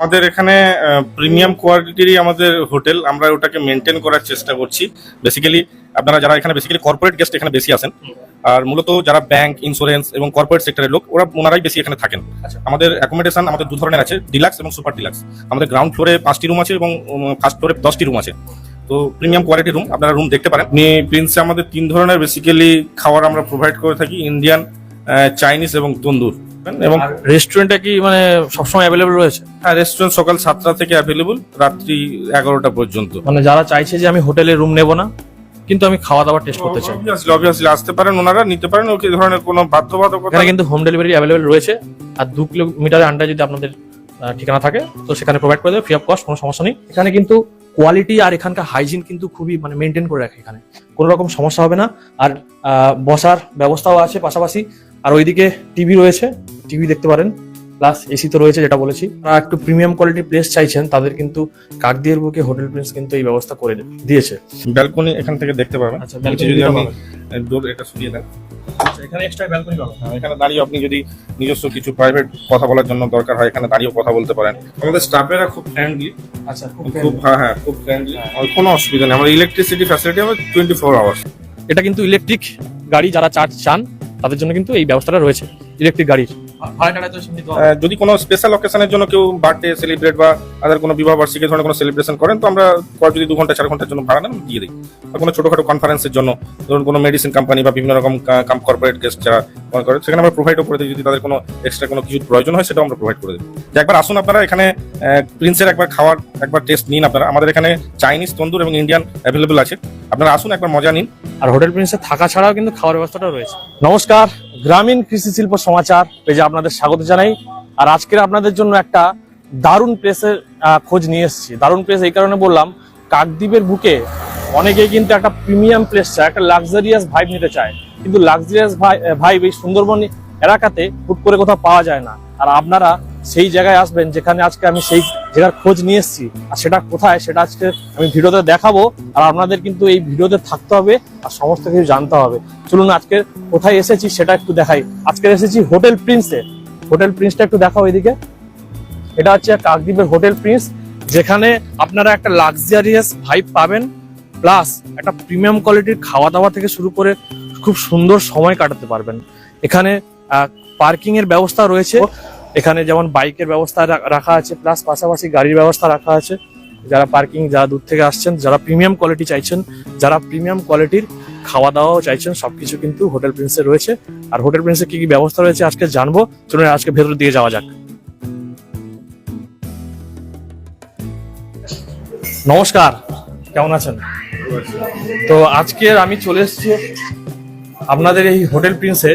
আমাদের এখানে প্রিমিয়াম কোয়ালিটিরই আমাদের হোটেল। আমরা ওটাকে মেনটেন করার চেষ্টা করছি। বেসিক্যালি আপনারা যারা এখানে বেসিক্যালি কর্পোরেট গেস্ট এখানে বেশি আসেন আর মূলত যারা ব্যাংক ইন্স্যুরেন্স এবং কর্পোরেট সেক্টরের লোক ওরা ওনারাই বেশি এখানে থাকেন। আচ্ছা। আমাদের অ্যাকোমোডেশন আমাদের দু ধরনের আছে ডিলাক্স এবং সুপার ডিলাক্স আমাদের গ্রাউন্ড ফ্লোরে পাঁচটি রুম আছে এবং ফার্স্ট ফ্লোরে দশটি রুম আছে। তো প্রিমিয়াম কোয়ালিটি রুম আপনারা রুম দেখতে পারেন। প্রিন্সে আমাদের তিন ধরনের বেসিক্যালি খাবার আমরা প্রোভাইড করে থাকি ইন্ডিয়ান চাইনিজ এবং তন্দুর। এবং রেস্টুরেন্টটা কি মানে সবসময় অ্যাভেলেবল রয়েছে? হ্যাঁ রেস্টুরেন্ট সকাল সাতটা থেকে অ্যাভেলেবল রাত্রি এগারোটা পর্যন্ত। মানে যারা চাইছে যে আমি হোটেলে রুম নেব না কিন্তু আমি খাওয়া দাওয়া টেস্ট করতে চাই। অবভিয়াসলি অবভিয়াসলি আসতে পারেন ওনারা নিতে পারেন ওকে ধরনের কোনো বাধ্যবাধকতা এখানে কিন্তু হোম ডেলিভারি অ্যাভেলেবল রয়েছে। আর দু কিলোমিটারের আন্ডারে যদি আপনাদের ঠিকানা থাকে তো সেখানে প্রোভাইড করে দেবে ফ্রি অফ কস্ট কোনো সমস্যা নেই। এখানে কিন্তু কোয়ালিটি আর এখানকার হাইজিন কিন্তু খুবই মানে মেনটেন করে রাখে এখানে। কোনো রকম সমস্যা হবে না। আর বসার ব্যবস্থাও আছে পাশাপাশি। আর ওইদিকে টিভি রয়েছে। টিভি দেখতে পারেন প্লাস এসি তো রয়েছে যেটা বলেছি। যারা একটু প্রিমিয়াম কোয়ালিটির প্লেস চাইছেন তাদের কিন্তু কাকদিয়ের বুকে হোটেল প্রিন্স কিন্তু এই ব্যবস্থা করে দিয়েছে। ব্যালকনি এখান থেকে দেখতে পাবেন। আচ্ছা, যদি আপনি ডোর এটা সরিয়ে দেন। এখানে এক্সট্রা ব্যালকনি পাবেন। হ্যাঁ, এখানে দাঁড়িয়ে আপনি যদি নিজস্ব কিছু প্রাইভেট কথা বলার জন্য দরকার হয় এখানে দাঁড়িয়েও কথা বলতে পারেন। আমাদের স্টাফেরা খুব ফ্রেন্ডলি আচ্ছা খুব হ্যাঁ হ্যাঁ খুব ফ্রেন্ডলি কোনো অসুবিধা নেই। আমাদের ইলেকট্রিসিটি ফ্যাসিলিটি আমাদের টোয়েন্টি ফোর আওয়ার্স এটা কিন্তু ইলেকট্রিক গাড়ি যারা চার্জ চান তাদের জন্য কিন্তু এই ব্যবস্থাটা রয়েছে। ইলেকট্রিক গাড়ির। যদি কোনো স্পেশাল অকেশনের জন্য কেউ বার্থডে সেলিব্রেট বা আদার কোনো বিবাহ বার্ষিকী ধরনের কোনো সেলিব্রেশন করেন তো আমরা পর যদি দু ঘণ্টা চার ঘণ্টার জন্য ভাড়া নেন দিয়ে দিই। বা কোনো ছোটখাটো কনফারেন্সের জন্য ধরুন কোনো মেডিসিন কোম্পানি বা বিভিন্ন রকম কাম কর্পোরেট গেস্ট যারা মনে করে সেখানে আমরা প্রোভাইডও করে দিই। যদি তাদের কোনো এক্সট্রা কোনো কিছু প্রয়োজন হয় সেটাও আমরা প্রোভাইড করে দিই। যে একবার আসুন আপনারা এখানে প্রিন্সের একবার খাওয়ার একবার টেস্ট নিন আপনারা। আমাদের এখানে চাইনিজ তন্দুর এবং ইন্ডিয়ান অ্যাভেলেবল আছে। আপনারা আসুন একবার মজা নিন। আর হোটেল প্রিন্সে থাকা ছাড়াও কিন্তু খাওয়ার ব্যবস্থাটা রয়েছে। নমস্কার। গ্রামীণ কৃষি শিল্প সমাচার পেজে আপনাদের স্বাগত জানাই। আর আজকের আপনাদের জন্য একটা দারুণ প্রেসের খোঁজ নিয়ে এসেছি। দারুণ প্রেস এই কারণে বললাম, কাকদ্বীপের বুকে অনেকেই কিন্তু একটা প্রিমিয়াম প্লেস চায়, একটা লাক্সারিয়াস ভাইব নিতে চায়। কিন্তু লাক্সারিয়াস ভাইব এই সুন্দরবন এলাকাতে হুট করে কোথাও পাওয়া যায় না। আর আপনারা সেই জায়গায় আসবেন যেখানে আজকে আমি সেই জায়গার খোঁজ নিয়ে এসেছি। আর সেটা কোথায় সেটা আজকে আমি ভিডিওতে দেখাবো। আর আপনাদের কিন্তু এই ভিডিওতে থাকতে হবে আর সমস্ত কিছু জানতে হবে। চলুন আজকে কোথায় এসেছি সেটা একটু দেখাই। আজকে এসেছি হোটেল প্রিন্সে। হোটেল প্রিন্সটা একটু দেখাও এদিকে। এটা হচ্ছে কাকদ্বীপের হোটেল প্রিন্স, যেখানে আপনারা একটা লাক্সারিয়াস ভাইব পাবেন প্লাস একটা প্রিমিয়াম কোয়ালিটির খাওয়া দাওয়া থেকে শুরু করে খুব সুন্দর সময় কাটাতে পারবেন। এখানে পার্কিং এর ব্যবস্থা রয়েছে। এখানে যেমন বাইকের ব্যবস্থা রাখা আছে প্লাস পাশাপাশি গাড়ির ব্যবস্থা রাখা আছে। যারা পার্কিং যারা দূর থেকে আসছেন, যারা প্রিমিয়াম কোয়ালিটি চাইছেন, যারা প্রিমিয়াম কোয়ালিটির খাওয়া দাওয়াও চাইছেন, সবকিছু কিন্তু হোটেল প্রিন্সে রয়েছে। আর হোটেল প্রিন্সে কি কি ব্যবস্থা রয়েছে আজকে জানব। চলুন আজকে ভেতর দিয়ে যাওয়া যাক। নমস্কার, কেমন আছেন? তো আজকে আমি চলে এসেছি আপনাদের এই হোটেল প্রিন্সে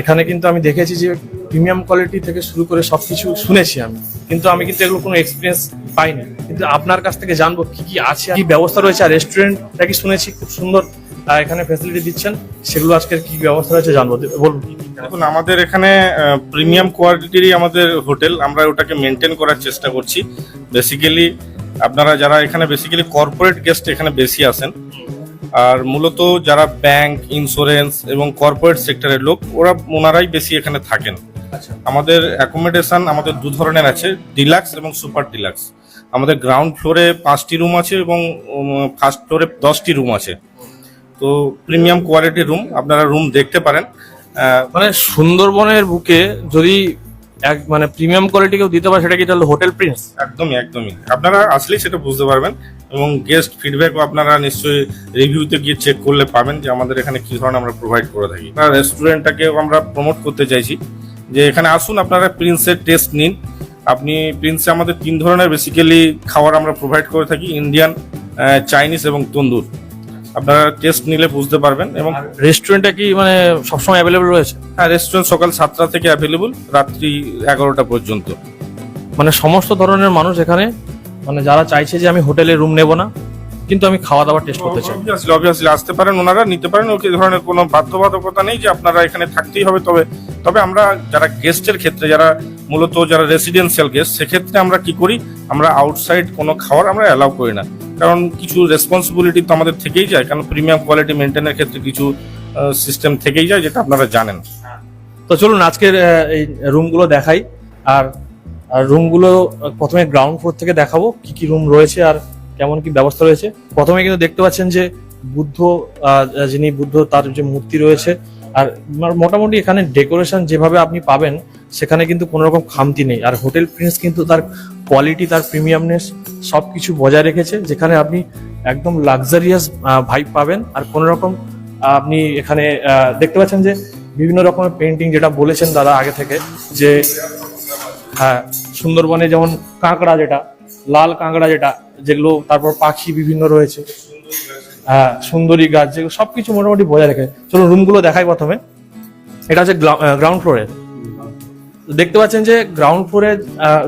এখানে কিন্তু আমি দেখেছি যে প্রিমিয়াম কোয়ালিটি থেকে শুরু করে সবকিছু শুনেছি আমি। কিন্তু আমি কিন্তু এগুলো কোনো এক্সপিরিয়েন্স পাইনি। কিন্তু আপনার কাছ থেকে জানব কি কি আছে কি ব্যবস্থা রয়েছে। আর রেস্টুরেন্টটা কি শুনেছি? খুব সুন্দর এখানে ফেসিলিটি দিচ্ছেন। সেগুলো আজকে কি ব্যবস্থা রয়েছে জানব। বলুন। দেখুন, আমাদের এখানে প্রিমিয়াম কোয়ালিটিরই আমাদের হোটেল। আমরা ওটাকে মেনটেন করার চেষ্টা করছি। বেসিক্যালি আপনারা যারা এখানে বেসিক্যালি কর্পোরেট গেস্ট এখানে বেশি আসেন আর মূলত যারা ব্যাংক ইন্স্যুরেন্স এবং কর্পোরেট সেক্টরের লোক ওরা ওনারাই বেশি এখানে থাকেন। আচ্ছা। আমাদের অ্যাকোমোডেশন আমাদের দু ধরনের আছে ডিলাক্স এবং সুপার ডিলাক্স আমাদের গ্রাউন্ড ফ্লোরে পাঁচটি রুম আছে এবং ফার্স্ট ফ্লোরে দশটি রুম আছে। তো প্রিমিয়াম কোয়ালিটির রুম আপনারা রুম দেখতে পারেন। মানে সুন্দরবনের বুকে যদি এক মানে প্রিমিয়াম কোয়ালিটি কেউ দিতে পারে, সেটা কি তাহলে হোটেল প্রিন্স? একদমই একদমই। আপনারা আসলেই সেটা বুঝতে পারবেন এবং গেস্ট ফিডব্যাকও আপনারা নিশ্চয়ই রিভিউতে গিয়ে চেক করলে পাবেন যে আমাদের এখানে কি ধরনের আমরা প্রোভাইড করে থাকি। রেস্টুরেন্টটাকে আমরা প্রমোট করতে চাইছি যে এখানে আসুন, আপনারা প্রিন্সের টেস্ট নিন। আপনি প্রিন্সে আমাদের তিন ধরনের বেসিক্যালি খাবার আমরা প্রোভাইড করে থাকি ইন্ডিয়ান চাইনিজ এবং তন্দুর। আপনারা টেস্ট নিলে বুঝতে পারবেন এবং রেস্টুরেন্টটা কি মানে সবসময় অ্যাভেলেবল রয়েছে? হ্যাঁ রেস্টুরেন্ট সকাল সাতটা থেকে অ্যাভেলেবল রাত্রি এগারোটা পর্যন্ত। মানে সমস্ত ধরনের মানুষ এখানে মানে যারা চাইছে যে আমি হোটেলে রুম নেব না কিন্তু আমি খাওয়া দাওয়া টেস্ট করতে চাই। অবভিয়াসলি অবভিয়াসলি আসতে পারেন ওনারা নিতে পারেন ওকে ধরনের কোনো বাধ্যবাধকতা নেই যে আপনারা এখানে থাকতেই হবে। তবে তবে আমরা যারা গেস্টের ক্ষেত্রে যারা মূলত যারা রেসিডেন্সিয়াল গেস্ট সেক্ষেত্রে আমরা কি করি? আমরা আউটসাইড কোনো খাওয়ার আমরা অ্যালাউ করি না। কারণ কিছু রেসপন্সিবিলিটি তো আমাদের থেকেই যায় কারণ প্রিমিয়াম কোয়ালিটি মেনটেনের ক্ষেত্রে কিছু সিস্টেম থেকেই যায় যেটা আপনারা জানেন। তো চলুন আজকের এই রুমগুলো দেখাই। আর আর রুমগুলো প্রথমে গ্রাউন্ড ফ্লোর থেকে দেখাবো কি কি রুম রয়েছে আর কেমন কি ব্যবস্থা রয়েছে? প্রথমে কিন্তু দেখতে পাচ্ছেন যে বুদ্ধ যিনি বুদ্ধ, তার যে মূর্তি রয়েছে, আর মোটামুটি এখানে ডেকোরেশন যেভাবে আপনি পাবেন, সেখানে কিন্তু কোনো রকম খামতি নেই। আর হোটেল প্রিন্স কিন্তু তার কোয়ালিটি, তার প্রিমিয়ামনেস সব কিছু বজায় রেখেছে, যেখানে আপনি একদম লাক্সারিয়াস ভাইব পাবেন। আর কোনো রকম আপনি এখানে দেখতে পাচ্ছেন যে বিভিন্ন রকমের পেন্টিং যেটা বলেছেন দাদা আগে থেকে, যে হ্যাঁ সুন্দরবনে যেমন কাঁকড়া যেটা লাল কাঁকড়া যেটা, যেগুলো তারপর পাখি বিভিন্ন রয়েছে। হ্যাঁ সুন্দরী গাছ, যেগুলো সবকিছু মোটামুটি বজায় রেখে চলুন রুমগুলো দেখাই প্রথমে। এটা হচ্ছে গ্রাউন্ড ফ্লোরে দেখতে পাচ্ছেন যে গ্রাউন্ড ফ্লোরে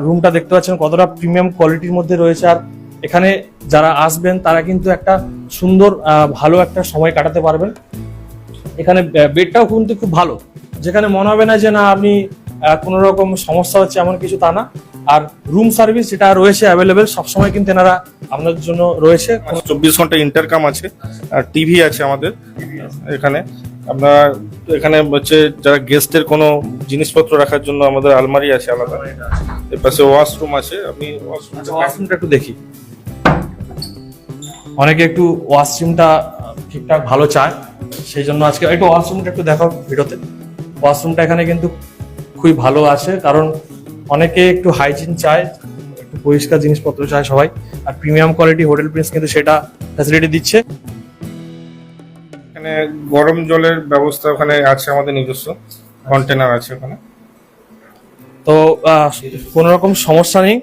রুমটা দেখতে পাচ্ছেন কতটা প্রিমিয়াম কোয়ালিটির মধ্যে রয়েছে। আর এখানে যারা আসবেন, তারা কিন্তু একটা সুন্দর ভালো একটা সময় কাটাতে পারবেন। এখানে বেডটাও কিন্তু খুব ভালো। যেখানে মনে হবে না যে না, আপনি কোনো রকম সমস্যা হচ্ছে এমন কিছু তা না। আর রুম সার্ভিস যেটা রয়েছে অ্যাভেলেবেল সবসময় কিন্তু এনারা আপনাদের জন্য রয়েছে। চব্বিশ ঘণ্টা ইন্টারকাম আছে আর টিভি আছে আমাদের এখানে। আমরা এখানে হচ্ছে যারা গেস্টের কোনো জিনিসপত্র রাখার জন্য আমাদের আলমারি আছে আলাদা। এর পাশে ওয়াশরুম আছে আপনি washroom আচ্ছা ওয়াশরুমটা একটু দেখি। অনেকে একটু ওয়াশরুমটা ঠিকঠাক ভালো চায় সেই জন্য আজকে একটু ওয়াশরুমটা একটু দেখাও ভিডিওতে। ওয়াশরুমটা এখানে কিন্তু খুবই ভালো আছে কারণ অনেকে একটু হাইজিন চায় একটু পরিষ্কার জিনিসপত্র চায় সবাই আর প্রিমিয়াম কোয়ালিটি হোটেল প্রিন্স কিন্তু সেটা ফ্যাসিলিটি দিচ্ছে। এখানে গরম জলের ব্যবস্থা ওখানে আছে আমাদের নিজস্ব কন্টেনার আছে ওখানে। তো কোনো রকম সমস্যা নেই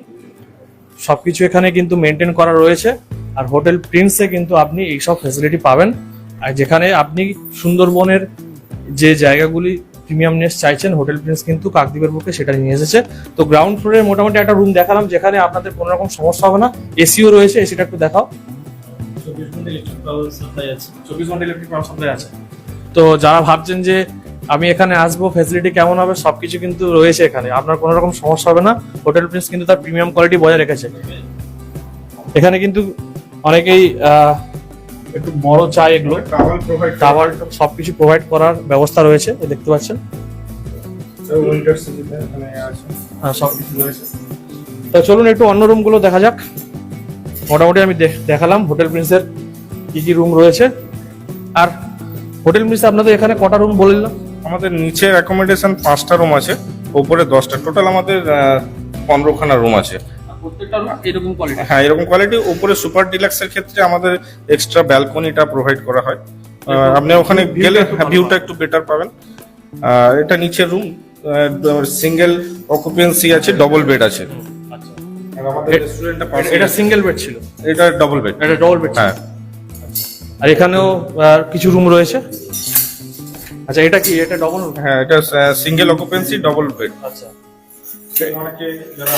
সবকিছু এখানে কিন্তু মেনটেন করা রয়েছে আর হোটেল প্রিন্সে কিন্তু আপনি এইসব ফেসিলিটি পাবেন। আর যেখানে আপনি সুন্দরবনের যে জায়গাগুলি প্রিমিয়ামনেস চাইছেন হোটেল প্রিন্স কিন্তু কাকদ্বীপের বুকে সেটা নিয়ে এসেছে। তো গ্রাউন্ড ফ্লোরে মোটামুটি একটা রুম দেখালাম যেখানে আপনাদের কোনো রকম সমস্যা হবে না। এসিও রয়েছে এসিটা একটু দেখাও। চব্বিশ ঘণ্টা ইলেকট্রিক পাওয়ার সাপ্লাই আছে। চব্বিশ ঘণ্টা ইলেকট্রিক পাওয়ার সাপ্লাই আছে। তো যারা ভাবছেন যে আমি এখানে আসব ফেসিলিটি কেমন হবে সবকিছু কিন্তু রয়েছে এখানে। আপনার কোনো রকম সমস্যা হবে না। হোটেল প্রিন্স কিন্তু তার প্রিমিয়াম কোয়ালিটি বজায় রেখেছে। এখানে কিন্তু অনেকেই আহ, একটু বড় চাই এগুলো। টাওয়ার সবকিছু প্রোভাইড করার ব্যবস্থা রয়েছে দেখতে পাচ্ছেন। হ্যাঁ রয়েছে। তো চলুন একটু অন্য রুমগুলো দেখা যাক। মোটামুটি আমি দেখ- দেখালাম হোটেল প্রিন্সের কি কি রুম রয়েছে। আর হোটেল প্রিন্সে আপনাদের এখানে কটা রুম বললাম আমাদের নিচের অ্যাকোমোডেশন পাঁচটা রুম আছে উপরে দশটা। টোটাল আমাদের পনেরোখানা রুম আছে। প্রত্যেকটা এরকম কোয়ালিটি হ্যাঁ এরকম কোয়ালিটি উপরে সুপার ডিলাক্সের ক্ষেত্রে আমাদের এক্সট্রা ব্যালকনিটা প্রোভাইড করা হয়। আপনি ওখানে গেলে ভিউটা একটু বেটার পাবেন। আর এটা নিচের রুম সিঙ্গেল অকুপেন্সি আছে ডবল বেড আছে। আচ্ছা। আমাদের এ- রেস্টুরেন্টটা এটা সিঙ্গেল বেড ছিল? এটা ডবল বেড এটা ডবল বেড হ্যাঁ। আর এখানেও কিছু রুম রয়েছে? আচ্ছা এটা কি? এটা ডবল হ্যাঁ এটা সিঙ্গেল অকুপেন্সি ডবল বেড আচ্ছা। যারা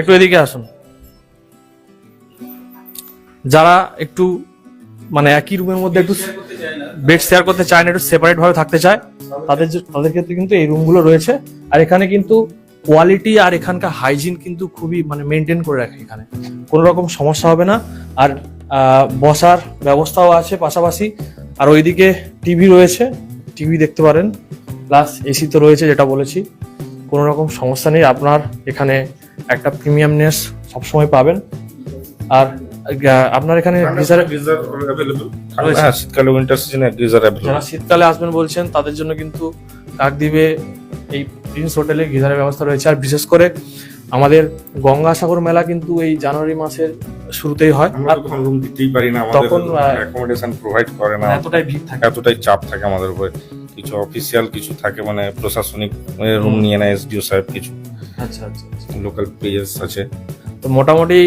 একটু এদিকে আসুন। যারা একটু মানে একই রুমের মধ্যে একটু বেড শেয়ার করতে চায় না, একটু সেপারেট ভাবে থাকতে চায়, তাদের তাদের ক্ষেত্রে কিন্তু এই রুমগুলো রয়েছে। আর এখানে কিন্তু কোয়ালিটি আর এখানকার হাইজিন কিন্তু খুবই মানে মেনটেন করে রাখে এখানে। কোনো রকম সমস্যা হবে না। আর বসার ব্যবস্থাও আছে পাশাপাশি। আর ওইদিকে টিভি রয়েছে। টিভি দেখতে পারেন। প্লাস এসি তো রয়েছে, যেটা বলেছি। কোনো রকম সমস্যা নেই। আপনার এখানে একটা প্রিমিয়ামনেস সবসময় পাবেন। আর আপনার এখানে গিজার। হ্যাঁ শীতকালে উইন্টার সিজনে গিজার অ্যাভেলেবল যারা শীতকালে আসবেন বলছেন তাদের জন্য কিন্তু কাকদ্বীপে এই প্রিন্স হোটেলে গিজারের ব্যবস্থা রয়েছে। আর বিশেষ করে আমাদের গঙ্গাসাগর মেলা কিন্তু এই জানুয়ারি মাসের শুরুতেই হয়। আমরা আর তখন রুম দিতেই পারি না আমাদের তখন, অ্যাকোমোডেশন প্রোভাইড করে না। এতটাই ভিড় থাকে। এতটাই চাপ থাকে আমাদের উপরে। কিছু অফিসিয়াল কিছু থাকে মানে প্রশাসনিক রুম নিয়ে নেয় এসডিও সাহেব কিছু। আচ্ছা আচ্ছা আচ্ছা। লোকাল প্লেয়ার্স আছে। তো মোটামুটি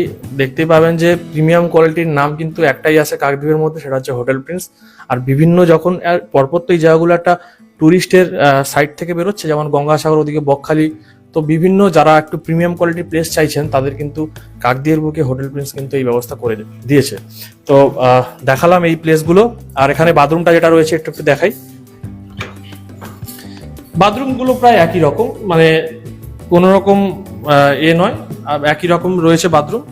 দেখতেই পাবেন যে প্রিমিয়াম কোয়ালিটির নাম কিন্তু একটাই আছে কাকদ্বীপের মধ্যে সেটা হচ্ছে হোটেল প্রিন্স আর বিভিন্ন যখন আর পরপর তো এই জায়গাগুলো একটা টুরিস্টের সাইট থেকে বেরোচ্ছে যেমন গঙ্গাসাগর ওদিকে বকখালি। তো বিভিন্ন যারা একটু প্রিমিয়াম কোয়ালিটির প্লেস চাইছেন তাদের কিন্তু কাকদ্বীপের বুকে হোটেল প্রিন্স কিন্তু এই ব্যবস্থা করে দিয়েছে। তো দেখালাম এই প্লেসগুলো আর এখানে বাথরুমটা যেটা রয়েছে একটু একটু দেখাই। বাথরুমগুলো প্রায় একই রকম মানে কোনো রকম এ নয় আর একই রকম রয়েছে বাথরুম।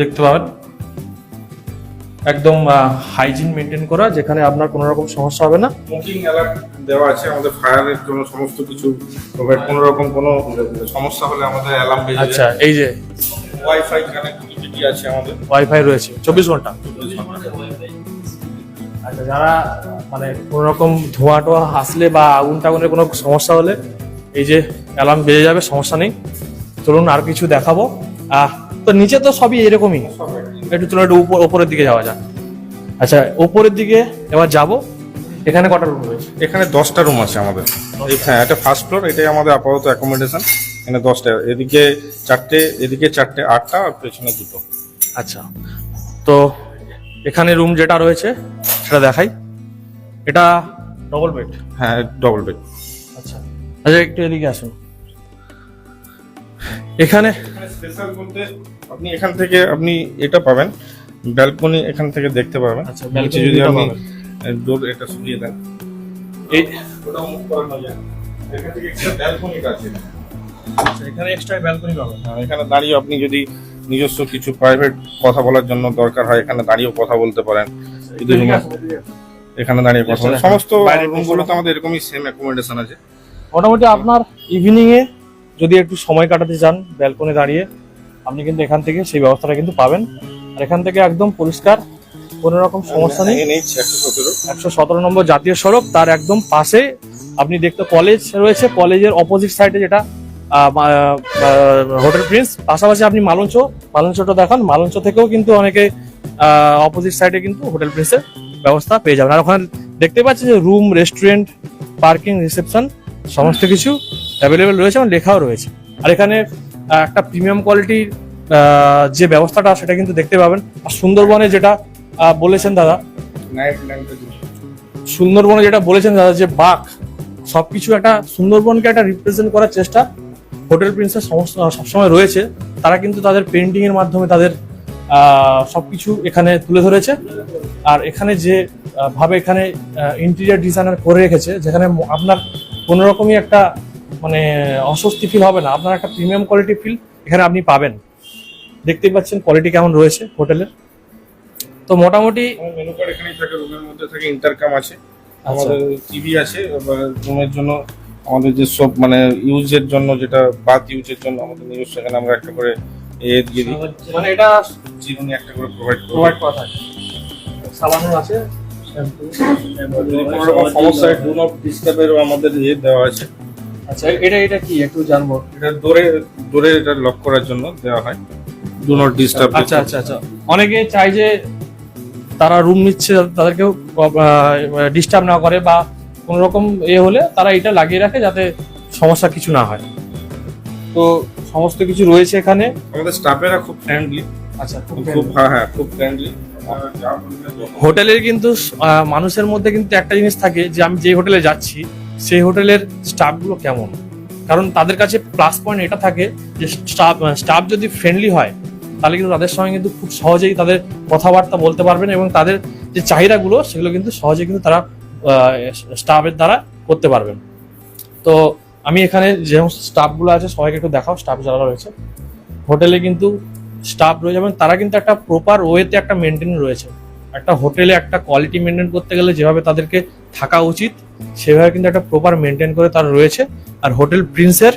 দেখতে পাবেন। একদম হাইজিন মেনটেন করা যেখানে আপনার কোনো রকম সমস্যা হবে না। স্মোকিং অ্যালার্ট দেওয়া আছে আমাদের ফায়ারের জন্য সমস্ত কিছু কোনো রকম কোনো সমস্যা হলে আমাদের অ্যালার্ম বেজে আচ্ছা এই যে ওয়াইফাই কানেক্টিভিটি আছে আমাদের। ওয়াইফাই রয়েছে চব্বিশ ঘণ্টা। আচ্ছা যারা মানে কোনো রকম ধোঁয়া টোয়া আসলে বা আগুন টাগুনের কোনো সমস্যা হলে এই যে অ্যালার্ম বেজে যাবে সমস্যা নেই। চলুন আর কিছু দেখাবো। আহ তো নিচে তো সবই এরকমই। একটু চলো একটু উপর- উপরের দিকে যাওয়া যাক। আচ্ছা উপরের দিকে এবার যাব। এখানে কটা রুম রয়েছে? এখানে দশটা রুম আছে আমাদের। হ্যাঁ এটা ফার্স্ট ফ্লোর এটাই আমাদের আপাতত অ্যাকোমোডেশন এখানে দশটা এদিকে চারটে এদিকে চারটে আটটা আর পেছনে দুটো। আচ্ছা। তো এখানে রুম যেটা রয়েছে সেটা দেখাই। এটা ডবল বেড হ্যাঁ ডবল বেড আচ্ছা। আচ্ছা একটু এদিকে আসুন। এখানে স্পেশাল বলতে আপনি এখান থেকে আপনি এটা পাবেন ব্যালকনি এখান থেকে দেখতে পাবেন। আচ্ছা, নিচে যদি আপনি। ডোর এটা সরিয়ে দেন। এই ওটাও মুভ করানো যায় এখান থেকে একটা ব্যালকনিটা আছে। আচ্ছা, এখানে এক্সট্রা ব্যালকনি পাবেন। হ্যাঁ, এখানে দাঁড়িয়ে আপনি যদি নিজস্ব কিছু প্রাইভেট কথা বলার জন্য দরকার হয় এখানে দাঁড়িয়েও কথা বলতে পারেন। এখানে দাঁড়িয়ে কথা আচ্ছা, সমস্ত বাইরের রুমগুলোতে আমাদের এরকমই সেম অ্যাকোমোডেশন আছে। মোটামুটি আপনার ইভিনিং এ যদি একটু সময় কাটাতে চান ব্যালকনি দাঁড়িয়ে আপনি কিন্তু এখান থেকে সেই ব্যবস্থাটা কিন্তু পাবেন। আর এখান থেকে একদম পরিষ্কার কোনো রকম সমস্যা নেই। NH 117 একশো সতেরো। নম্বর জাতীয় সড়ক তার একদম পাশে আপনি দেখতে কলেজ রয়েছে কলেজের অপোজিট সাইডে যেটা হোটেল প্রিন্স পাশাপাশি আপনি মালঞ্চ মালঞ্চটা দেখান। মালঞ্চ থেকেও কিন্তু অনেকে অপোজিট সাইডে কিন্তু হোটেল প্রিন্সের ব্যবস্থা পেয়ে যাবেন। আর ওখানে দেখতে পাচ্ছেন যে রুম রেস্টুরেন্ট পার্কিং রিসেপশন সমস্ত কিছু অ্যাভেলেবেল রয়েছে এবং লেখাও রয়েছে। আর এখানে একটা প্রিমিয়াম কোয়ালিটির যে ব্যবস্থাটা সেটা কিন্তু দেখতে পাবেন। আর সুন্দরবনে যেটা বলেছেন দাদা সুন্দরবনে যেটা বলেছেন দাদা যে বাঘ সবকিছু একটা সুন্দরবনকে একটা রিপ্রেজেন্ট করার চেষ্টা। হোটেল প্রিন্সের সমস্ত সবসময় রয়েছে। তারা কিন্তু তাদের পেন্টিং এর মাধ্যমে তাদের সবকিছু এখানে তুলে ধরেছে। আর এখানে যে ভাবে এখানে ইন্টেরিয়ার ডিজাইনার করে রেখেছে যেখানে আপনার কোনো রকমই একটা মানে অস্বস্তি ফিল হবে না। আপনার একটা প্রিমিয়াম কোয়ালিটি ফিল এখানে আপনি পাবেন। দেখতেই পাচ্ছেন কোয়ালিটি কেমন রয়েছে হোটেলের তো মোটামুটি মেনু কার্ড এখানেই থাকে রুমের মধ্যে থাকে ইন্টারকাম আছে। আচ্ছা। আমাদের টিভি আছে রুমের জন্য আমাদের যে সব মানে ইউজের জন্য যেটা বাথ ইউজের জন্য আমাদের নিজস্ব এখানে আমরা একটা করে মানে এটা চিরুনি একটা করে প্রোভাইড প্রোভাইড করা থাকে। সাবানও আছে শ্যাম্পু যদি কোনো রকম সমস্যা হয় ডু নট ডিস্টার্বেরও আমাদের ইয়ে দেওয়া আছে। আচ্ছা এটা এটা কি? একটু জানব। এটা এটা লক করার জন্য দেওয়া হয়। ডু নট ডিস্টার্ব আচ্ছা আচ্ছা আচ্ছা। অনেকে চাই যে তারা রুম নিচ্ছে তাদেরকেও ডিস্টার্ব না করে বা কোন রকম এ হলে তারা এটা লাগিয়ে রাখে যাতে সমস্যা কিছু না হয়। তো সমস্ত কিছু রয়েছে এখানে? আমাদের স্টাফেরা খুব ফ্রেন্ডলি আচ্ছা খুব হ্যাঁ হ্যাঁ খুব ফ্রেন্ডলি হোটেলের কিন্তু মানুষের মধ্যে কিন্তু একটা জিনিস থাকে যে আমি যে হোটেলে যাচ্ছি সেই হোটেলের স্টাফগুলো কেমন? কারণ তাদের কাছে প্লাস পয়েন্ট এটা থাকে যে স্টাফ স্টাফ যদি ফ্রেন্ডলি হয় তাহলে কিন্তু তাদের সঙ্গে কিন্তু খুব সহজেই তাদের কথাবার্তা বলতে পারবেন এবং তাদের যে চাহিদাগুলো সেগুলো কিন্তু সহজে কিন্তু তারা স্টাফের দ্বারা করতে পারবেন। তো আমি এখানে যে সমস্ত স্টাফগুলো আছে সবাইকে একটু দেখাও স্টাফ যারা রয়েছে। হোটেলে কিন্তু স্টাফ রয়েছে এবং তারা কিন্তু একটা প্রপার ওয়েতে একটা মেনটেন রয়েছে। একটা হোটেলে একটা কোয়ালিটি মেনটেন করতে গেলে যেভাবে তাদেরকে থাকা উচিত সেভাবে কিন্তু একটা প্রপার মেনটেন করে তার রয়েছে। আর হোটেল প্রিন্সের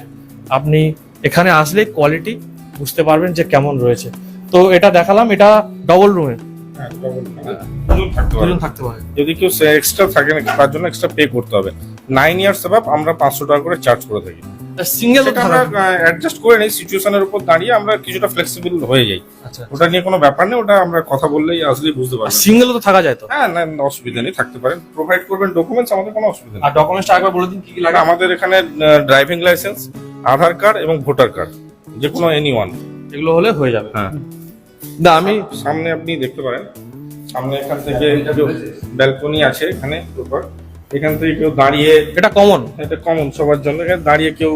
আপনি এখানে আসলে কোয়ালিটি বুঝতে পারবেন যে কেমন রয়েছে। তো এটা দেখালাম এটা ডবল রুমে হ্যাঁ, যদি কেউ এক্সট্রা থাকে না তার জন্য এক্সট্রা পে করতে হবে। নাইন ইয়ার্স এবার আমরা পাঁচশো টাকা করে চার্জ করে থাকি। সিঙ্গেল আমরা অ্যাডজাস্ট করে নিই সিচুয়েশনের উপর দাঁড়িয়ে আমরা কিছুটা ফ্লেক্সিবল হয়ে যাই। আচ্ছা ওটা নিয়ে কোনো ব্যাপার নেই ওটা আমরা কথা বললেই আসলেই বুঝতে পারবেন সিঙ্গেল তো থাকা যায় তো? হ্যাঁ না অসুবিধা নেই থাকতে পারেন। প্রোভাইড করবেন ডকুমেন্টস আমাদের কোনো অসুবিধা নেই। আর ডকুমেন্টসটা একবার বলে দিন কি কি লাগে? লাগে আমাদের এখানে ড্রাইভিং লাইসেন্স আধার কার্ড এবং ভোটার কার্ড যে কোনো এনি ওয়ান এগুলো হলে হয়ে যাবে। হ্যাঁ। না আমি সামনে আপনি দেখতে পারেন। সামনে এখান থেকে ব্যালকনি আছে এখানে উপর। এখান থেকে কেউ দাঁড়িয়ে এটা কমন এটা কমন সবার জন্য। এখানে দাঁড়িয়ে কেউ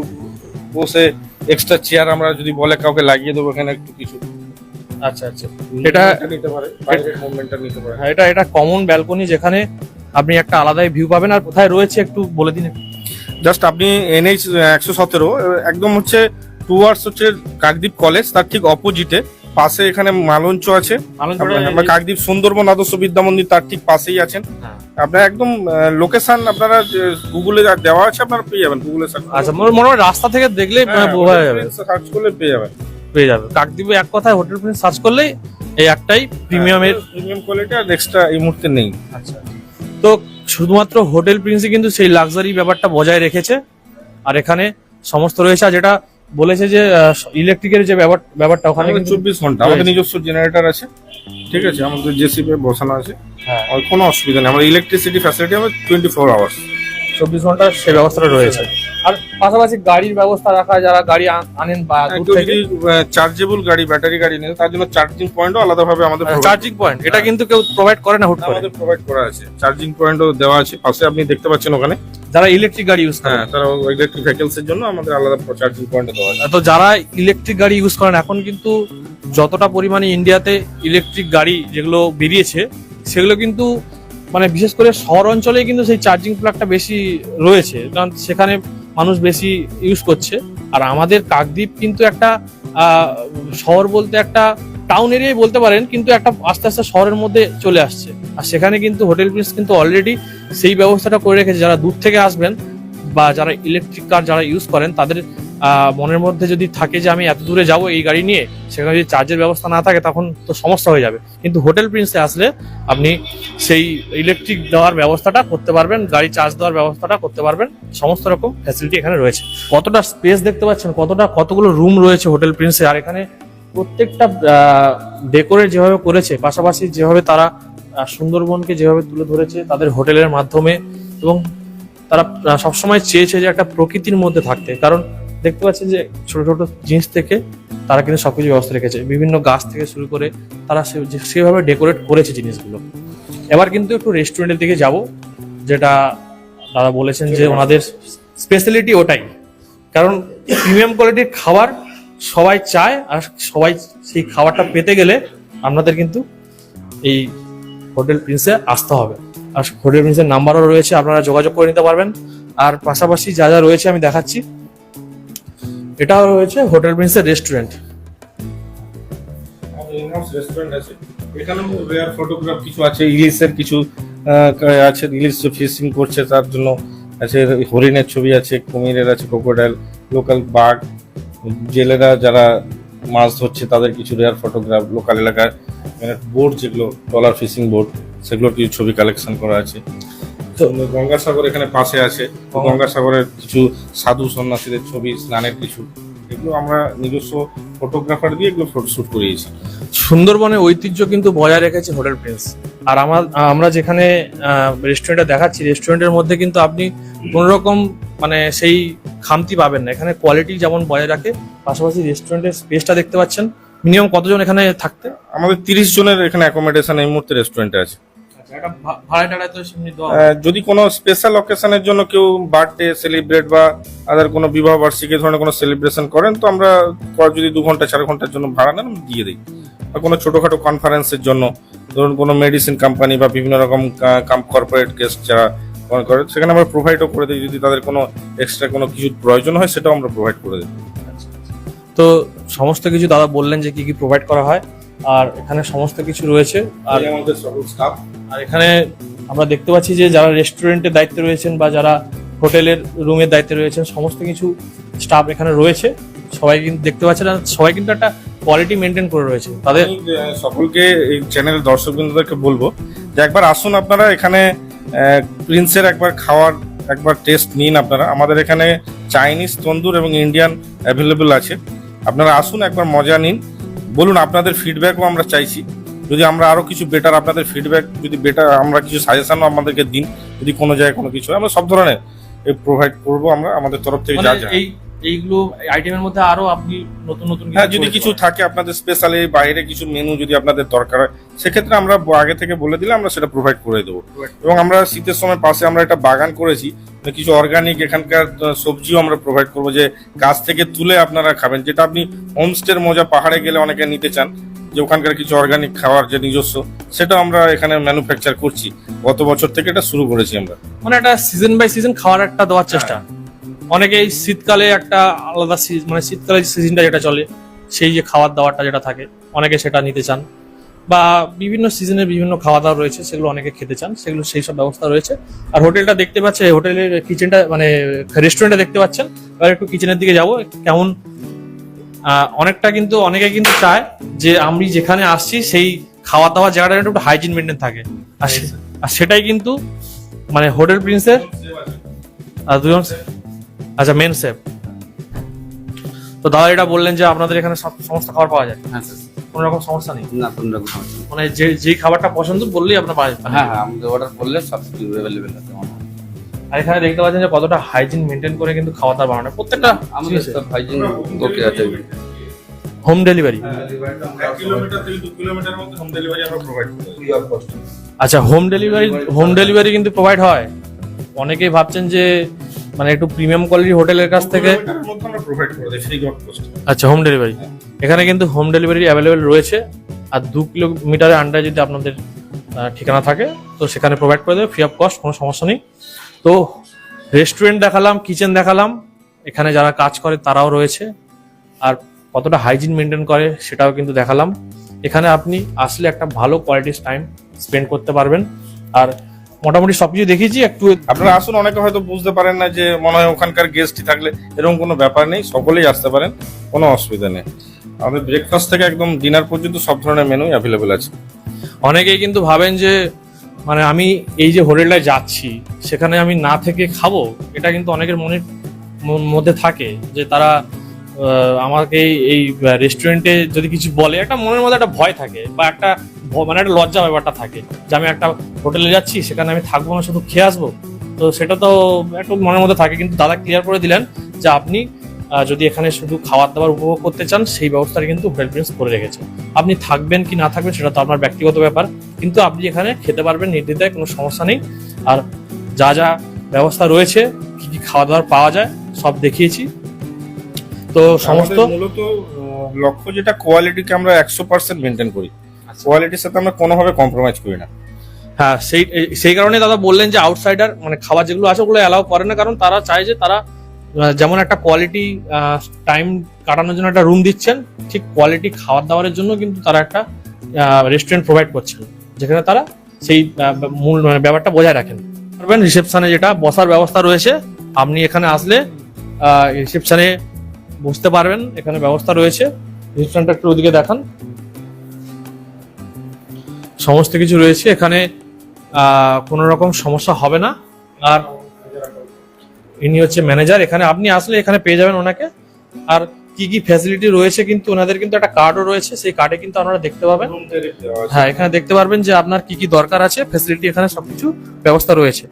বসে এক্সট্রা চেয়ার আমরা যদি বলে কাউকে লাগিয়ে দেবো এখানে একটু কিছু। আচ্ছা আচ্ছা। এটা নিতে পারে মুভমেন্টটা নিতে পারে। হ্যাঁ, এটা এটা কমন ব্যালকনি যেখানে আপনি একটা আলাদাই ভিউ পাবেন। আর কোথায় রয়েছে একটু বলে দিন। জাস্ট আপনি এনএইচ একশো সতেরো একদম হচ্ছে টু আওয়ার্স হচ্ছে কাকদ্বীপ কলেজ তার ঠিক অপোজিটে পাশে এখানে মালঞ্চ আছে। আমরা কাকদ্বীপ সুন্দরবন আদর্শ বিদ্যা মন্দির তার ঠিক পাশেই আছেন। হ্যাঁ। আপনার একদম লোকেশন আপনারা গুগলে দেওয়া আছে আপনারা পেয়ে যাবেন গুগলে আচ্ছা মনে হয় রাস্তা থেকে দেখলেই মানে বোঝা যাবে। সার্চ করলে পেয়ে যাবেন। পেয়ে যাবে। কাকদ্বীপে এক কথায় হোটেল প্রিন্স সার্চ করলেই এই একটাই প্রিমিয়ামের প্রিমিয়াম কোয়ালিটি আর এক্সট্রা এই মুহূর্তে নেই। আচ্ছা। তো শুধুমাত্র হোটেল প্রিন্সই কিন্তু সেই লাক্সারি ব্যাপারটা বজায় রেখেছে। আর এখানে সমস্ত রয়েছে আর যেটা বলেছে যে ইলেকট্রিকের যে ব্যাপার ব্যাপারটা ওখানে চব্বিশ ঘণ্টা আমাদের নিজস্ব জেনারেটর আছে ঠিক আছে? আমাদের জেসিপি বসানো আছে। হ্যাঁ। কোনো অসুবিধা নেই। আমাদের ইলেকট্রিসিটি ফ্যাসিলিটি আমাদের টোয়েন্টি ফোর আওয়ার্স চব্বিশ ঘণ্টা সে ব্যবস্থাটা রয়েছে। আর পাশাপাশি গাড়ির ব্যবস্থা রাখা যারা গাড়ি আনেন বা যদি চার্জেবল গাড়ি ব্যাটারি গাড়ি নেয় তার জন্য চার্জিং পয়েন্টও আলাদাভাবে আমাদের চার্জিং পয়েন্ট এটা কিন্তু কেউ প্রোভাইড করে না হুট করে। আমাদের প্রোভাইড করা আছে। চার্জিং পয়েন্টও দেওয়া আছে। পাশে আপনি দেখতে পাচ্ছেন ওখানে। যারা ইলেকট্রিক গাড়ি ইউজ করে। হ্যাঁ তারা ইলেকট্রিক ভেহিকলস এর জন্য আমাদের আলাদা চার্জিং পয়েন্ট দেওয়া আছে। তো যারা ইলেকট্রিক গাড়ি ইউজ করেন এখন কিন্তু যতটা পরিমাণে ইন্ডিয়াতে ইলেকট্রিক গাড়ি যেগুলো বেরিয়েছে সেগুলো কিন্তু মানে বিশেষ করে শহর অঞ্চলে কিন্তু সেই চার্জিং প্লাগটা বেশি রয়েছে, কারণ সেখানে মানুষ বেশি ইউজ করছে। আর আমাদের কাকদ্বীপ কিন্তু একটা শহর বলতে একটা টাউন এরিয়াই বলতে পারেন, কিন্তু একটা আস্তে আস্তে শহরের মধ্যে চলে আসছে। আর সেখানে কিন্তু হোটেল প্রিন্স কিন্তু অলরেডি সেই ব্যবস্থাটা করে রেখেছে। যারা দূর থেকে আসবেন বা যারা ইলেকট্রিক কার যারা ইউজ করেন, তাদের মনের মধ্যে যদি থাকে যে আমি এত দূরে যাব এই গাড়ি নিয়ে, সেখানে যদি চার্জের ব্যবস্থা না থাকে, তখন তো সমস্যা হয়ে যাবে। কিন্তু হোটেল প্রিন্সে আসলে আপনি সেই ইলেকট্রিক দেওয়ার ব্যবস্থাটা করতে পারবেন, গাড়ি চার্জ দেওয়ার ব্যবস্থাটা করতে পারবেন। সমস্ত রকম ফ্যাসিলিটি এখানে রয়েছে। কতটা স্পেস দেখতে পাচ্ছেন? কতটা, কতগুলো রুম রয়েছে হোটেল প্রিন্সে আর এখানে প্রত্যেকটা ডেকোরেট যেভাবে করেছে, পাশাপাশি যেভাবে তারা সুন্দরবনকে যেভাবে তুলে ধরেছে তাদের হোটেলের মাধ্যমে এবং তারা সবসময় চেয়েছে যে একটা প্রকৃতির মধ্যে থাকতে। কারণ দেখতে পাচ্ছেন যে ছোট ছোট জিনিস থেকে তারা কিন্তু সবকিছু ব্যবস্থা রেখেছে। বিভিন্ন গাছ থেকে শুরু করে তারা সেভাবে ডেকোরেট করেছে জিনিসগুলো। এবার কিন্তু একটু রেস্টুরেন্টের দিকে যাব, যেটা দাদা বলেছেন যে ওনাদের স্পেশালিটি ওটাই। কারণ প্রিমিয়াম কোয়ালিটির খাবার সবাই চায় আর সবাই সেই খাবারটা পেতে গেলে আপনাদের কিন্তু এই হোটেল প্রিন্সে আসতে হবে। আর হোটেল প্রিন্সের নাম্বারও রয়েছে, আপনারা যোগাযোগ করে নিতে পারবেন। আর পাশাপাশি যা যা রয়েছে আমি দেখাচ্ছি। এটাও রয়েছে হোটেল প্রিন্সের রেস্টুরেন্ট। রেস্টুরেন্ট আছে। রেয়ার ফটোগ্রাফ কিছু আছে ইলিশের কিছু আছে, ইলিশ ফিশিং করছে তার জন্য আছে, হরিণের ছবি আছে, কুমিরের আছে ক্রোকোডাইল লোকাল জেলেরা যারা মাছ ধরছে তাদের কিছু রেয়ার ফটোগ্রাফ লোকাল এলাকার বোর্ড যেগুলো ট্রলার ফিশিং বোর্ড সেগুলোর কিছু ছবি কালেকশন করা আছে। গঙ্গাসাগর এখানে পাশে আছে। তো গঙ্গাসাগরের কিছু সাধু সন্ন্যাসীদের ছবি স্নানের কিছু এগুলো আমরা নিজস্ব ফটোগ্রাফার দিয়ে এগুলো ফটোশুট করিয়েছি। সুন্দরবনের ঐতিহ্য কিন্তু বজায় রেখেছে হোটেল প্রিন্স। আর আমার আমরা যেখানে রেস্টুরেন্টে দেখাচ্ছি রেস্টুরেন্টের মধ্যে কিন্তু আপনি কোন রকম মানে সেই খামতি পাবেন না। এখানে কোয়ালিটি যেমন বজায় রাখে পাশাপাশি রেস্টুরেন্টের স্পেসটা দেখতে পাচ্ছেন। মিনিমাম কতজন এখানে থাকতে? আমাদের তিরিশ জনের এখানে অ্যাকোমোডেশন এই মুহূর্তে রেস্টুরেন্টে আছে। যদি কোনো স্পেশাল অকেশনের জন্য কেউ বার্থডে সেলিব্রেট বা আদার কোনো বিবাহ বার্ষিকী ধরনের কোনো সেলিব্রেশন করেন তো আমরা যদি দু ঘণ্টা চার ঘণ্টার জন্য ভাড়া নেন দিয়ে দিই। বা কোনো ছোটোখাটো কনফারেন্সের জন্য ধরুন কোনো মেডিসিন কোম্পানি বা বিভিন্ন রকম কর্পোরেট গেস্ট যারা মনে করে সেখানে আমরা প্রোভাইডও করে দিই। যদি তাদের কোনো এক্সট্রা কোনো কিছু প্রয়োজন হয় সেটাও আমরা প্রোভাইড করে দিই। তো সমস্ত কিছু দাদা বললেন যে কি কি প্রোভাইড করা হয়। আর এখানে সমস্ত কিছু রয়েছে। আর আমাদের সকল স্টাফ আর এখানে আমরা দেখতে পাচ্ছি যে যারা রেস্টুরেন্টের দায়িত্বে রয়েছেন বা যারা হোটেলের রুমের দায়িত্বে রয়েছেন সমস্ত কিছু স্টাফ এখানে রয়েছে। সবাই কিন্তু দেখতে পাচ্ছেন আর সবাই কিন্তু একটা কোয়ালিটি মেনটেন করে রয়েছে। তাদের সকলকে এই চ্যানেলের দর্শক বিন্দুদেরকে বলব যে একবার আসুন আপনারা এখানে প্রিন্সের একবার খাওয়ার একবার টেস্ট নিন আপনারা। আমাদের এখানে চাইনিজ তন্দুর এবং ইন্ডিয়ান অ্যাভেলেবেল আছে। আপনারা আসুন একবার মজা নিন। বলুন আপনাদের ফিডব্যাকও আমরা চাইছি। যদি আমরা আরও কিছু বেটার আপনাদের ফিডব্যাক যদি বেটার আমরা কিছু সাজেশনও আমাদেরকে দিন। যদি কোনো জায়গায় কোনো কিছু আমরা সব ধরনের প্রোভাইড করব আমরা আমাদের তরফ থেকে যা মানে যা। এই এইগুলো আইটেমের মধ্যে আরও আপনি নতুন নতুন হ্যাঁ যদি কিছু থাকে আপনাদের স্পেশালি বাইরে কিছু মেনু যদি আপনাদের দরকার হয় সেক্ষেত্রে আমরা আগে থেকে বলে দিলে আমরা সেটা প্রোভাইড করে দেবো। এবং আমরা শীতের সময় পাশে আমরা একটা বাগান করেছি কিছু অর্গানিক এখানকার সবজিও আমরা প্রোভাইড করব যে গাছ থেকে তুলে আপনারা খাবেন। যেটা আপনি হোমস্টের মজা পাহাড়ে গেলে অনেকে নিতে চান যে ওখানকার কিছু অর্গানিক খাওয়ার যে নিজস্ব সেটা আমরা এখানে ম্যানুফ্যাকচার করছি। গত বছর থেকে এটা শুরু করেছি আমরা। মানে একটা সিজন বাই সিজন খাওয়ার একটা দেওয়ার চেষ্টা। অনেকে এই শীতকালে একটা আলাদা মানে শীতকালে সিজনটা যেটা চলে, সেই যে খাওয়ার দাওয়ারটা যেটা থাকে, অনেকে সেটা নিতে চান। বা বিভিন্ন সিজনের বিভিন্ন খাওয়া দাওয়া রয়েছে, সেগুলো অনেকে খেতে চান, সেগুলো সেই সব ব্যবস্থা রয়েছে। আর হোটেলটা দেখতে পাচ্ছে, হোটেলের কিচেনটা মানে রেস্টুরেন্টটা দেখতে পাচ্ছেন। এবার একটু কিচেনের দিকে যাব, কেমন অনেকটা কিন্তু, অনেকে কিন্তু চায় যে আমি যেখানে আসছি, সেই খাওয়া দাওয়া জায়গাটা একটু হাইজিন মেনটেন থাকে। আর সেটাই কিন্তু মানে হোটেল প্রিন্সের, আর দুজন আচ্ছা মেন সেফ তো দাদা এটা বললেন যে আপনাদের এখানে সব সমস্ত খাবার পাওয়া যায়। হ্যাঁ স্যার। কোনো রকম সমস্যা নেই? না কোনো রকম সমস্যা নেই। মানে যে যেই খাবারটা পছন্দ বললেই আপনার পাওয়া যাবে। হ্যাঁ হ্যাঁ আমাদের অর্ডার করলে সব কিছু অ্যাভেলেবেল আছে আমার। আর এখানে দেখতে পাচ্ছেন যে কতটা হাইজিন মেনটেন করে কিন্তু খাওয়া দাওয়া বানানো হয়। প্রত্যেকটা আমাদের সব হাইজিন ওকে আছে। হোম ডেলিভারি এক কিলোমিটার থেকে দু কিলোমিটার মধ্যে হোম ডেলিভারি আমরা প্রোভাইড করি। আচ্ছা হোম ডেলিভারি হোম ডেলিভারি কিন্তু প্রোভাইড হয়। অনেকেই ভাবছেন যে মানে একটু প্রিমিয়াম কোয়ালিটি হোটেলের কাছ থেকে আচ্ছা হোম ডেলিভারি এখানে কিন্তু হোম ডেলিভারি অ্যাভেলেবেল রয়েছে। আর দু কিলোমিটারের আন্ডারে যদি আপনাদের ঠিকানা থাকে তো সেখানে প্রোভাইড করে দেবে ফ্রি অফ কস্ট কোনো সমস্যা নেই। তো রেস্টুরেন্ট দেখালাম কিচেন দেখালাম। এখানে যারা কাজ করে তারাও রয়েছে। আর কতটা হাইজিন মেনটেন করে সেটাও কিন্তু দেখালাম। এখানে আপনি আসলে একটা ভালো কোয়ালিটির টাইম স্পেন্ড করতে পারবেন। আর মোটামুটি সবকিছু দেখেছি একটু আপনারা আসুন অনেকে হয়তো বুঝতে পারেন না যে মনে হয় ওখানকার গেস্টই থাকলে এরকম কোনো ব্যাপার নেই সকলেই আসতে পারেন কোনো অসুবিধা নেই। আমাদের ব্রেকফাস্ট থেকে একদম ডিনার পর্যন্ত সব ধরনের মেনু অ্যাভেলেবেল আছে। অনেকেই কিন্তু ভাবেন যে মানে আমি এই যে হোটেলটায় যাচ্ছি সেখানে আমি না থেকে খাব এটা কিন্তু অনেকের মনের মধ্যে থাকে যে তারা আমাকে এই- রেস্টুরেন্টে যদি কিছু বলে, একটা মনের মধ্যে একটা ভয় থাকে বা একটা মানে একটা লজ্জা ব্যাপারটা থাকে যে আমি একটা হোটেলে যাচ্ছি, সেখানে আমি থাকব না, শুধু খেয়ে আসব। তো সেটা তো একটু মনের মধ্যে থাকে। কিন্তু দাদা ক্লিয়ার করে দিলেন যে আপনি যদি এখানে শুধু খাবার দাবার উপভোগ করতে চান, সেই ব্যবস্থাটা কিন্তু হোটেল প্রিন্স করে রেখেছে আপনি থাকবেন কি না থাকবেন, সেটা তো আপনার ব্যক্তিগত ব্যাপার। কিন্তু আপনি এখানে খেতে পারবেন, নির্দ্বিধায় কোনো সমস্যা নেই। আর যা যা ব্যবস্থা রয়েছে, কি কি খাওয়া দাওয়ার পাওয়া যায়, সব দেখিয়েছি। তো সমস্ত? মূলত লক্ষ্য যেটা কোয়ালিটিকে আমরা একশো পার্সেন্ট মেনটেন করি। আচ্ছা। কোয়ালিটির সাথে আমরা কোনোভাবে কম্প্রোমাইজ করি না। হ্যাঁ সেই সেই কারণে দাদা বললেন যে আউটসাইডার মানে খাবার যেগুলো আছে ওগুলো অ্যালাউ করে না কারণ তারা চায় যে তারা যেমন একটা কোয়ালিটি টাইম কাটানোর জন্য একটা রুম দিচ্ছেন ঠিক কোয়ালিটি খাবার দাবারের জন্য কিন্তু তারা একটা রেস্টুরেন্ট প্রোভাইড করছেন যেখানে তারা সেই মূল মানে ব্যাপারটা বজায় রাখেন। পারবেন রিসেপশনে যেটা বসার ব্যবস্থা রয়েছে আপনি এখানে আসলে রিসেপশনে বসতে পারবেন এখানে ব্যবস্থা রয়েছে। রিসেপশনটা একটু ওদিকে দেখান। সমস্ত কিছু রয়েছে এখানে কোনো রকম সমস্যা হবে না। আর ইনি হচ্ছে ম্যানেজার এখানে আপনি আসলে এখানে পেয়ে যাবেন ওনাকে। আর কি কি ফ্যাসিলিটি রয়েছে কিন্তু ওনাদের কিন্তু একটা কার্ডও রয়েছে সেই কার্ডে কিন্তু আপনারা দেখতে পাবেন। হ্যাঁ এখানে দেখতে পারবেন যে আপনার কি কি দরকার আছে ফ্যাসিলিটি এখানে সবকিছু ব্যবস্থা রয়েছে।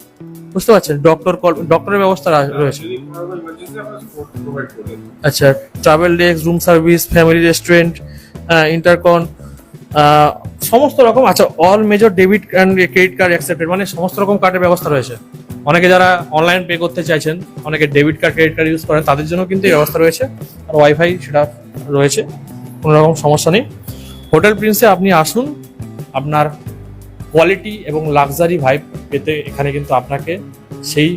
বুঝতে পারছেন? ডক্টর কল ডক্টরের ব্যবস্থা রয়েছে। আচ্ছা travel desk room service family restaurant intercom সমস্ত রকম আচ্ছা all major debit and credit card accepted মানে সমস্ত রকম কার্ডের ব্যবস্থা রয়েছে। অনেকে যারা অনলাইন পে করতে চাইছেন, অনেকে debit card credit card use করেন, তাদের জন্য কিন্তু এই ব্যবস্থা রয়েছে। আর ওয়াইফাই সেটা রয়েছে, কোনো রকম সমস্যা নেই। হোটেল প্রিন্সে আপনি আসুন, আপনার কোয়ালিটি এবং লাক্সারি ভাইব পেতে এখানে কিন্তু আপনাকে সেই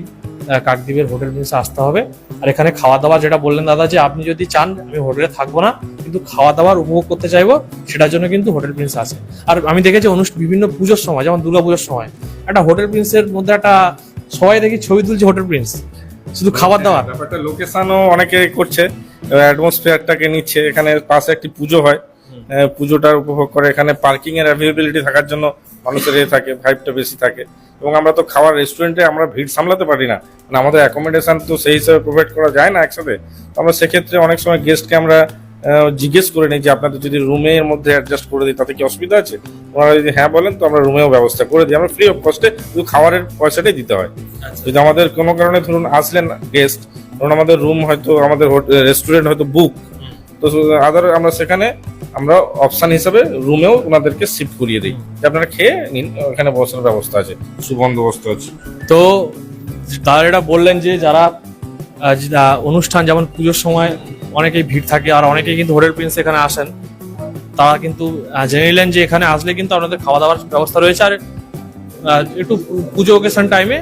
কাকদ্বীপের হোটেল প্রিন্সে আসতে হবে। আর এখানে খাওয়া দাওয়া যেটা বললেন দাদা যে আপনি যদি চান আমি হোটেলে থাকব না কিন্তু খাওয়া দাওয়ার উপভোগ করতে চাইব সেটার জন্য কিন্তু হোটেল প্রিন্স আছে। আর আমি দেখেছি অনুষ্ঠান বিভিন্ন পুজোর সময় যেমন দুর্গা পুজোর সময় একটা হোটেল প্রিন্সের মধ্যে একটা সবাই দেখি ছবি তুলছে হোটেল প্রিন্স শুধু খাবার দাবার ব্যাপারটা লোকেশনও অনেকে করছে অ্যাটমসফিয়ারটাকে নিচ্ছে এখানে পাশে একটি পুজো হয়। পুজোটার উপভোগ করে। এখানে পার্কিং এর অ্যাভেলেবিলিটি থাকার জন্য মানুষের এ থাকে ভাইবটা বেশি থাকে। এবং আমরা তো খাওয়ার রেস্টুরেন্টে আমরা ভিড় সামলাতে পারি না। মানে আমাদের অ্যাকোমোডেশন তো সেই হিসাবে প্রোভাইড করা যায় না একসাথে। তো আমরা সেক্ষেত্রে অনেক সময় গেস্টকে আমরা জিজ্ঞেস করে নিই যে আপনাদের যদি রুমের মধ্যে অ্যাডজাস্ট করে দিই তাতে কি অসুবিধা আছে? ওনারা যদি হ্যাঁ বলেন তো আমরা রুমেও ব্যবস্থা করে দিই। আমরা ফ্রি অফ কস্টে শুধু খাবারের পয়সাটাই দিতে হয়। যদি আমাদের কোনো কারণে ধরুন আসলেন গেস্ট ধরুন আমাদের রুম হয়তো আমাদের রেস্টুরেন্ট হয়তো বুক তো আদার আমরা সেখানে আমরা অপশান হিসাবে রুমেও ওনাদেরকে শিফট করিয়ে দিই। আপনারা খেয়ে নিন, ওখানে বসার ব্যবস্থা আছে, সুবন্দোবস্ত আছে। তো তারা এটা বললেন যে যারা অনুষ্ঠান, যেমন পুজোর সময় অনেকেই ভিড় থাকে, আর অনেকেই কিন্তু হোটেল প্রিন্স এখানে আসেন, তারা কিন্তু জেনে নিলেন যে এখানে আসলে কিন্তু আপনাদের খাওয়া দাওয়ার ব্যবস্থা রয়েছে, আর একটু পুজো ওকেশন টাইমে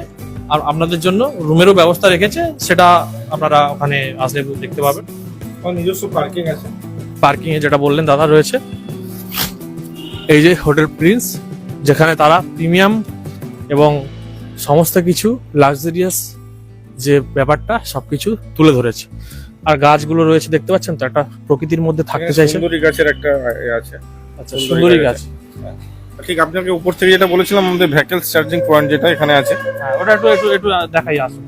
আর আপনাদের জন্য রুমেরও ব্যবস্থা রেখেছে, সেটা আপনারা ওখানে আসলে দেখতে পাবেন। নিজস্ব পার্কিং আছে। পার্কিং এ যেটা বললেন দাদা রয়েছে। এই যে হোটেল প্রিন্স যেখানে তারা প্রিমিয়াম এবং সমস্ত কিছু লাক্সারিয়াস যে ব্যাপারটা সবকিছু তুলে ধরেছে। আর গাছগুলো রয়েছে দেখতে পাচ্ছেন তো একটা প্রকৃতির মধ্যে থাকতে চাইছে। সুন্দরী গাছের একটা আছে। আচ্ছা সুন্দরী গাছ। গাছ ঠিক আপনাকে উপর থেকে যেটা বলেছিলাম আমাদের ভেহিকল চার্জিং পয়েন্ট যেটা এখানে আছে। হ্যাঁ ওটা একটু একটু একটু দেখাই আসুন।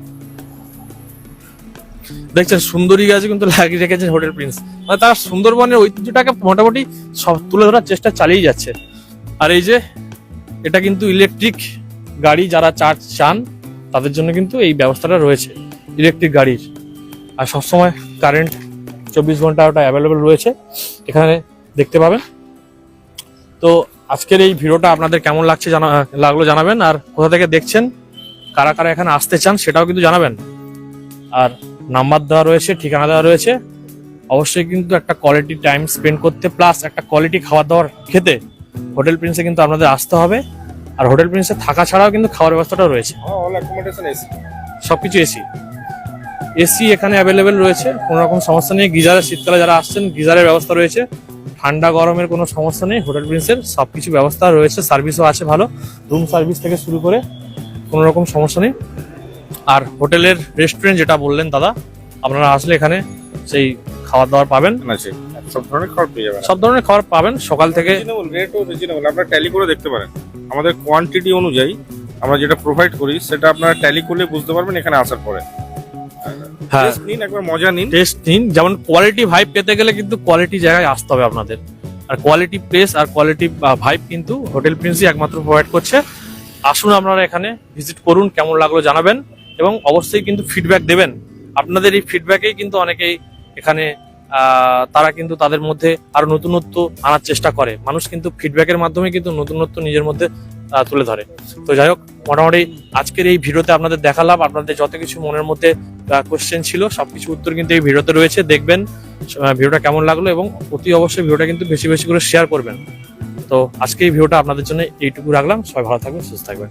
দেখছেন সুন্দরী গাছ কিন্তু লাগিয়ে রেখেছেন হোটেল প্রিন্স। মানে তার সুন্দরবনের ঐতিহ্যটাকে মোটামুটি সব তুলে ধরার চেষ্টা চালিয়ে যাচ্ছে। আর এই যে, এটা কিন্তু ইলেকট্রিক গাড়ি যারা চার্জ চান, তাদের জন্য কিন্তু এই ব্যবস্থাটা রয়েছে, ইলেকট্রিক গাড়ির। আর সবসময় কারেন্ট চব্বিশ ঘণ্টা ওটা অ্যাভেলেবেল রয়েছে, এখানে দেখতে পাবেন। তো আজকের এই ভিডিওটা আপনাদের কেমন লাগছে জানা, লাগল জানাবেন, আর কোথা থেকে দেখছেন, কারা কারা এখানে আসতে চান সেটাও কিন্তু জানাবেন। আর নাম্বার দেওয়া রয়েছে ঠিকানা দেওয়া রয়েছে। অবশ্যই কিন্তু একটা কোয়ালিটি টাইম স্পেন্ড করতে প্লাস একটা কোয়ালিটি খাবার দাবার খেতে হোটেল প্রিন্সে কিন্তু আপনাদের আসতে হবে। আর হোটেল প্রিন্সে থাকা ছাড়াও কিন্তু খাওয়ার ব্যবস্থাটাও রয়েছে। অল অ্যাকোমোডেশন এসি সবকিছু এসি এসি এখানে অ্যাভেলেবেল রয়েছে কোনো রকম সমস্যা নেই। গিজারের শীতকালে যারা আসছেন গিজারের ব্যবস্থা রয়েছে। ঠান্ডা গরমের কোনো সমস্যা নেই। হোটেল প্রিন্সের সব কিছু ব্যবস্থা রয়েছে সার্ভিসও আছে ভালো। রুম সার্ভিস থেকে শুরু করে কোনো রকম সমস্যা নেই। আর হোটেলের রেস্টুরেন্ট যেটা বললেন দাদা আপনারা আসলে এখানে সেই খাবার দাবার পাবেন আছে সব ধরনের খাবার পেয়ে যাবেন। সব ধরনের খাবার পাবেন সকাল থেকে রেটও রিজনেবল আপনারা ট্যালি করে দেখতে পারেন। আমাদের কোয়ান্টিটি অনুযায়ী আমরা যেটা প্রোভাইড করি সেটা আপনারা ট্যালি করলে বুঝতে পারবেন এখানে আসার পরে। হ্যাঁ। নিন একবার মজা নিন। টেস্ট নিন। যেমন কোয়ালিটি ভাইব পেতে গেলে কিন্তু কোয়ালিটি জায়গায় আসতে হবে আপনাদের। আর কোয়ালিটি প্লেস আর কোয়ালিটি ভাইব কিন্তু হোটেল প্রিন্সই একমাত্র প্রোভাইড করছে। আসুন আপনারা এখানে ভিজিট করুন কেমন লাগল জানাবেন। এবং অবশ্যই কিন্তু ফিডব্যাক দেবেন। আপনাদের এই ফিডব্যাকেই কিন্তু অনেকেই এখানে তারা কিন্তু তাদের মধ্যে আরও নতুনত্ব আনার চেষ্টা করে। মানুষ কিন্তু ফিডব্যাকের মাধ্যমে কিন্তু নতুনত্ব নিজের মধ্যে তুলে ধরে। তো যাই হোক, মোটামুটি আজকের এই ভিডিওতে আপনাদের দেখালাম। আপনাদের যত কিছু মনের মধ্যে কোশ্চেন ছিল, সবকিছু উত্তর কিন্তু এই ভিডিওতে রয়েছে। দেখবেন ভিডিওটা কেমন লাগল এবং অতি অবশ্যই ভিডিওটা কিন্তু বেশি বেশি করে শেয়ার করবেন। তো আজকে এই ভিডিওটা আপনাদের জন্য এইটুকু রাখলাম। সবাই ভালো থাকবেন, সুস্থ থাকবেন।